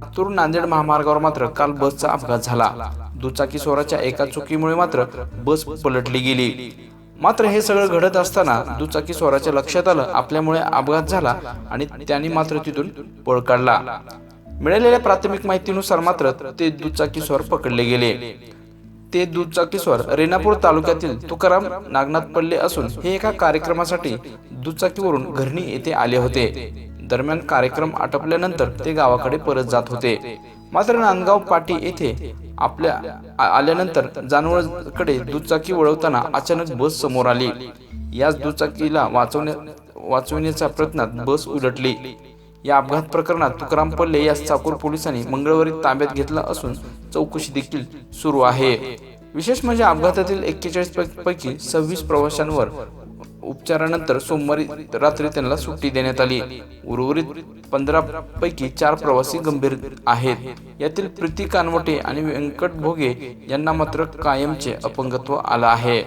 लातूर नांदेड महामार्गावर मात्र काल बसचा अपघात झाला. दुचाकी स्वराच्या एका चुकीमुळे मात्र बस पलटली गेली. मात्र हे सगळं घडत असताना दुचाकी स्वराच्या लक्षात आलं आपल्यामुळे अपघात झाला आणि त्यांनी मात्र तिथून पळ काढला. मिळालेल्या प्राथमिक माहितीनुसार मात्र ते दुचाकी स्वर पकडले गेले. ते दुचाकी स्वर रेणापूर तालुक्यातील तुकाराम नागनाथ पडले असून हे एका कार्यक्रमासाठी दुचाकीवरून घरणी येथे आले होते. दरम्यान कार्यक्रम आटपल्यानंतर ते गावाकडे परत जात होते. मात्र नांदगाव पाटी येथे आपल्या आल्यानंतर जानवळकडे दुचाकी वळवताना अचानक बस समोर आली. याच दुचाकीला वाचवण्या वाचविण्याच्या प्रयत्नात बस उलटली. या अपघात प्रकरणात तुकाराम पल्ले या चाकूर पोलिसांनी मंगळवारी ताब्यात घेतला असून चौकशी देखील सुरू आहे. विशेष म्हणजे अपघातातील एक्केचाळीस पैकी सव्वीस प्रवाशांवर उपचारानंतर सोमवारी रात्री त्यांना सुट्टी देण्यात आली. उर्वरित पंधरा पैकी चार प्रवासी गंभीर आहेत. यातील प्रीती कानवटे आणि व्यंकट भोगे यांना मात्र कायमचे अपंगत्व आलं आहे.